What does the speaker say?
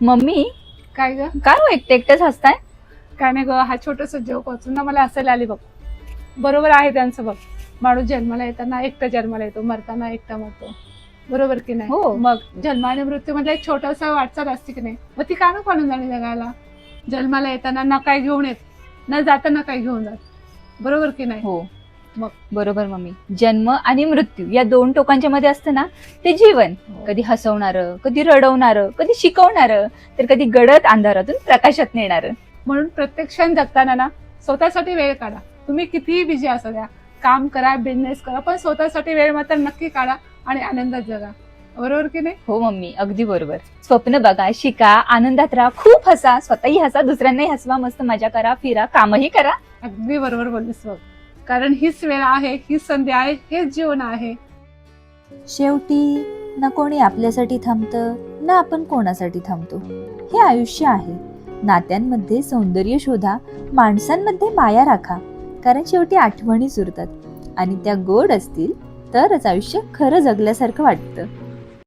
Mummy? काय ग? काय हो एकटे एकटेच हसताय काय नाही ग हा छोटस जोक वाचून ना मला असायला आली बघ. बरोबर आहे त्यांचं बघ. माणूस जन्माला येताना एकटा जन्माला येतो मरताना एकटा मरतो. बरोबर की नाही? हो. मग जन्म आणि मृत्यू म्हणजे एक छोटासा वाटचाल असते की नाही? मग ती का नको आणून जाणे जगायला जन्माला येताना ना काय घेऊन येत न जाताना काय घेऊन जात. बरोबर की नाही? हो. मग. बरोबर मम्मी. जन्म आणि मृत्यू या दोन टोकांच्या मध्ये असतं ना ते जीवन. कधी हसवणारं कधी रडवणारं कधी शिकवणारं तर कधी गडद अंधारातून प्रकाशात नेणारं. म्हणून प्रत्येक क्षण जगताना ना स्वतःसाठी वेळ काढा. तुम्ही कितीही बिझी असू द्या. काम करा बिझनेस करा पण स्वतःसाठी वेळ मात्र नक्की काढा आणि आनंदात जगा. बरोबर की नाही? हो मम्मी अगदी बरोबर. स्वप्न बघा शिका आनंदात राहा खूप हसा स्वतःही हसा दुसऱ्यांनाही हसवा मस्त मजा करा फिरा कामही करा. अगदी बरोबर बोललीस बघ. कारण हीच वेळ आहे ही संधी आहे हेच जीवन आहे. शेवटी ना कोणी आपल्यासाठी थांबतं ना आपण कोणासाठी थांबतो. हे आयुष्य आहे. नात्यांमध्ये सौंदर्य शोधा माणसांमध्ये माया राखा कारण शेवटी आठवणी सुरतात. आणि त्या गोड असतील तरच आयुष्य खरं जगल्यासारखं वाटतं.